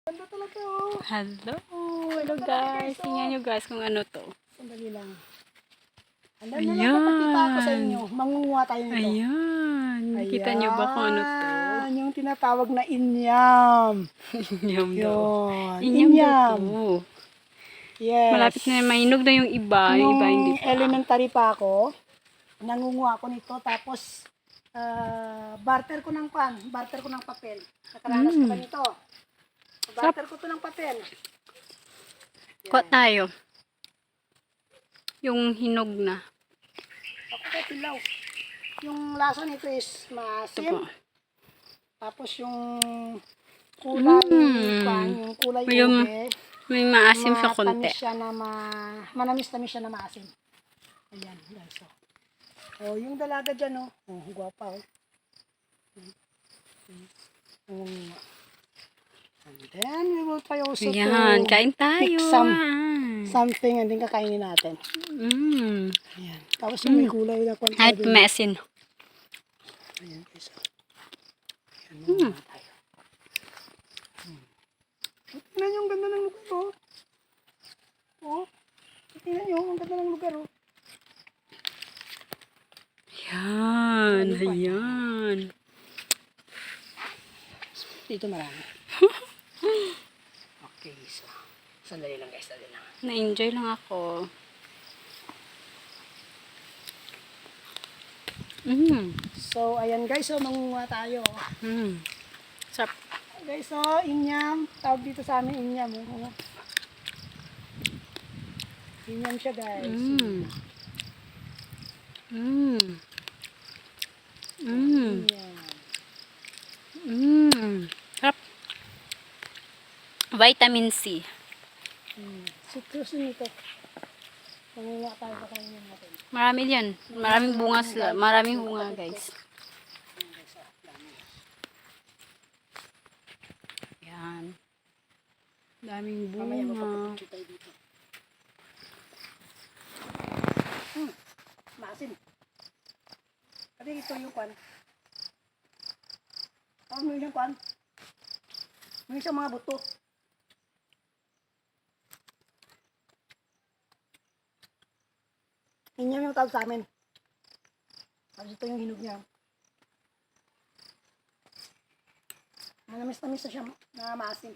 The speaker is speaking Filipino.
Ganda talaga oh. Hello! Hello guys! Tingnan nyo guys kung ano to. Sandali lang. Handa na lang papakita ko sa inyo. Mangunguha tayo nito. Ayan! Kita nyo ba kung ano to? Yung tinatawag na inyam. Inyam daw. Inyam Inyam. Yes. Malapit na mainog na yung iba. Yung iba hindi Nung pa. elementary pa ako, nangunguha ako nito. Tapos, ah, barter ko ng pan. Barter ko ng papel. Nakaranas ko ba Mm. nito? Barter ko to ng papel. Kuha tayo. Yung hinog na. Ako kay pilaw. Yung lasa nito is maasim. po. Tapos yung kulay, Mm. pan, yung kulay Yung ube, May maasim sa konti. matamis siya na ma, manamis-tamis siya na maasim. Ayan, guys. Oh. oh, yung dalaga dyan, oh. Oh, guwapa, oh. Mm. And then, we will try also Ayan, to kain tayo. pick some- something and then kakainin natin. Mm. Ayan. Tapos yung may kulay na kwan Kahit mesin. Ayan, oh. Ayan, muna tayo. Hmm. Tingnan nyo, ang ganda ng lugar, oh. Oh. Tingnan nyo, ang ganda ng lugar, oh. Yan, pa? ayan. Dito marami. okay, so. Sandali lang guys, sandali lang. Na-enjoy lang ako. Mm. So, ayan guys, so mangunguha tayo. Mm. Sarap. Guys, so, inyam. Tawag dito sa amin, inyam. Oh. Inyam siya, guys. Mm. Mm. Mm. Inyam. Mm. Sarap. Vitamin C. Hmm. Citrus din ito. Mangunguha tayo sa kanya natin. Marami yan. Maraming bunga sila. Maraming bunga, guys. Yan. Daming bunga. Hmm. Maasim. Sabi ito yung kwan. Mo yung kwan. May isang mga buto. Inyam yung tawag sa amin. Tapos ito yung hinog niya. Manamis-namis na siya na maasim.